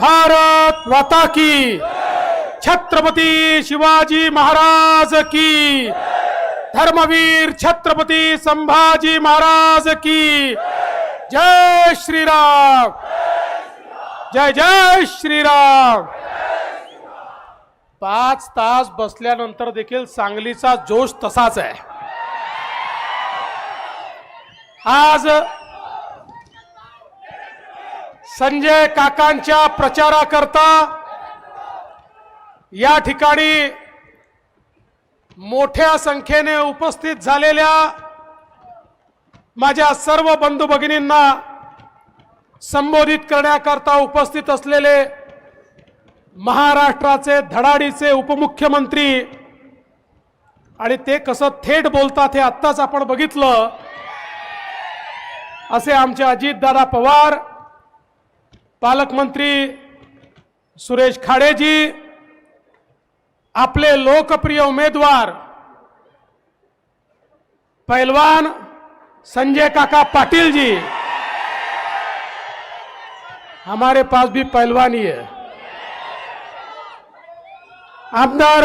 भारत माता की। छत्रपती शिवाजी महाराज की। धर्मवीर छत्रपती संभाजी महाराज की। जय श्रीराम। जय जय श्रीराम। पाच तास बसल्यानंतर देखील सांगलीचा जोश तसाच आहे. आज संजय काकांच्या प्रचाराकरता या ठिकाणी मोठ्या संख्येने उपस्थित झालेल्या माझ्या सर्व बंधू भगिनींना संबोधित करण्याकरता उपस्थित असलेले महाराष्ट्राचे धडाडीचे उपमुख्यमंत्री आणि ते कसं थेट बोलतात हे आत्ताच आपण बघितलं. असे आमचे अजितदादा पवार पालकमंत्री सुरेश खाडेजी आपले लोकप्रिय उमेदवार पैलवान संजय काका पाटिल जी हमारे पास भी पहलवानी है। आमदार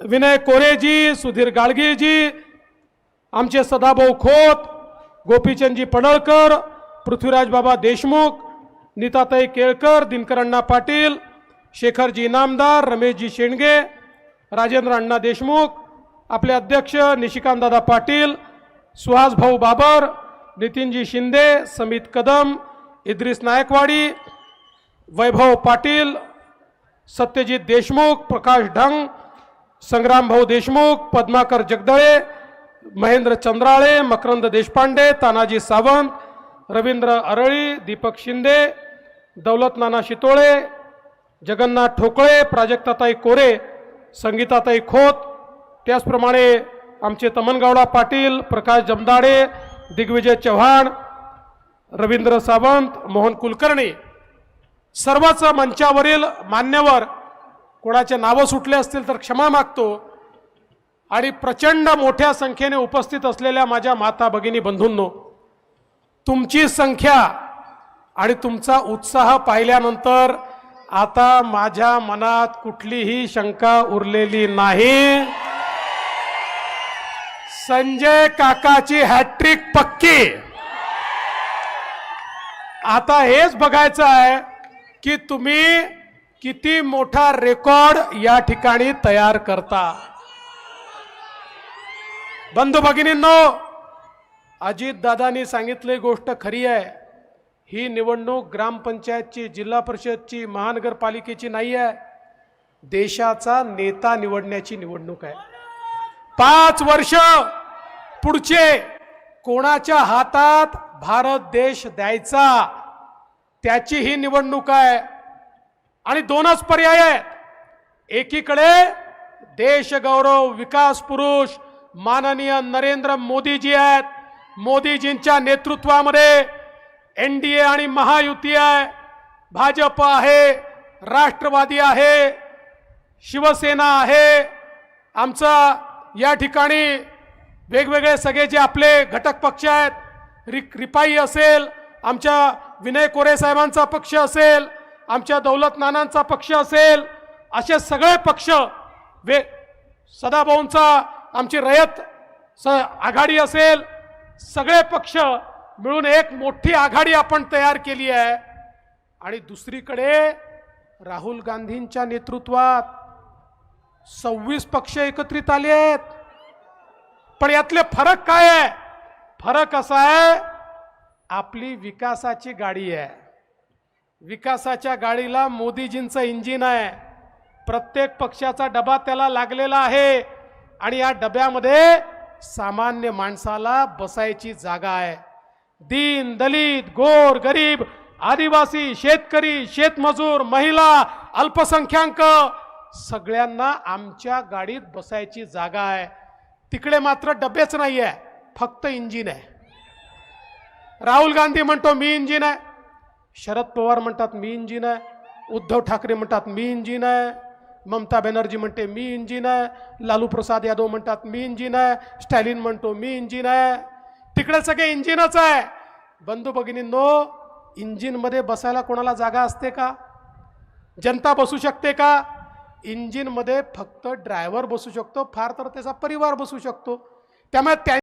विनय कोरेजी सुधीर गाडगेजी आमचे सदाभाऊ खोत गोपीचंदजी पडळकर पृथ्वीराज बाबा देशमुख नीताताई केळकर दिनकरण्णा पाटील शेखरजी इनामदार रमेशजी शेंडगे राजेंद्र अण्णा देशमुख आपले अध्यक्ष निशिकांतदादा पाटील सुहासभाऊ बाबर नितीनजी शिंदे समित कदम इद्रिस नायकवाडी वैभव पाटील सत्यजित देशमुख प्रकाश ढंग संग्रामभाऊ देशमुख पद्माकर जगदळे महेंद्र चंद्राळे मकरंद देशपांडे तानाजी सावंत रवींद्र अरळी दीपक शिंदे दौलत नाना शितोळे जगन्नाथ ठोकळे प्राजक्ताताई कोरे संगीताताई खोत त्याचप्रमाणे आमचे तमनगावडा पाटील प्रकाश जमदाडे दिग्विजय चव्हाण रवींद्र सावंत मोहन कुलकर्णी. सर्वच मंचावरील मान्यवर कोणाचे नावं सुटले असतील तर क्षमा मागतो. आणि प्रचंड मोठ्या संख्येने उपस्थित असलेल्या माझ्या माता भगिनी बंधूंनो तुमची संख्या आणि तुमचा उत्साह पाहिल्यानंतर आता माझ्या मनात कुठलीही शंका उरलेली नाही. संजय काकाची हॅट्रिक पक्की. आता हेच बघायचं आहे की तुम्ही किती मोठा रेकॉर्ड या ठिकाणी तयार करता. बंधू भगिनींनो अजित दादानी सांगितली गोष्ट खरी आहे. ही निवडणूक ग्रामपंचायतची जिल्हा परिषदची महानगरपालिकेची नाही आहे. देशाचा नेता निवडण्याची निवडणूक आहे. पाच वर्ष पुढचे कोणाच्या हातात भारत देश द्यायचा त्याची ही निवडणूक आहे. आणि दोनच पर्याय आहेत. एकीकडे देशगौरव विकास पुरुष माननीय नरेंद्र मोदीजी आहेत. मोदीजींच्या नेतृत्वामध्ये एन डी ए आणि महायुती आहे भाजप आहे राष्ट्रवादी आहे शिवसेना आहे. आमचा या ठिकाणी वेगवेगळे सगळे जे आपले घटक पक्ष आहेत रि रिपाई असेल आमच्या विनय कोरे साहेबांचा पक्ष असेल आमच्या दौलत नानांचा पक्ष असेल असे सगळे पक्ष वे सदाभाऊंचा आमची रयत स आघाडी असेल सगळे पक्ष मिळून एक मोठी आघाडी आपण तयार केली आहे. आणि दुसरीकडे राहुल गांधींच्या नेतृत्वात सव्वीस पक्ष एकत्रित आले आहेत. पण यातले फरक काय आहे? फरक असा आहे आपली विकासाची गाडी आहे. विकासाच्या गाडीला मोदीजींचं इंजिन आहे. प्रत्येक पक्षाचा डबा त्याला लागलेला आहे. आणि या डब्यामध्ये सामान्य माणसाला बसायची जागा आहे. दीन दलित गोर गरीब आदिवासी शेतकरी शेतमजूर महिला अल्पसंख्याक सगळ्यांना आमच्या गाडीत बसायची जागा आहे. तिकडे मात्र डबेच नाही आहे फक्त इंजिन आहे. राहुल गांधी म्हणतो मी इंजिन आहे. शरद पवार म्हणतात मी इंजिन आहे. उद्धव ठाकरे म्हणतात मी इंजिन आहे. ममता बॅनर्जी म्हणते मी इंजिन आहे. लालू प्रसाद यादव म्हणतात मी इंजिन आहे. स्टॅलिन म्हणतो मी इंजिन आहे. तिकडे सगळे इंजिनच आहे. बंधू भगिनींनो इंजिनमध्ये बसायला कोणाला जागा असते का? जनता बसू शकते का? इंजिनमध्ये फक्त ड्रायव्हर बसू शकतो फार तर त्याचा परिवार बसू शकतो. त्यामुळे त्या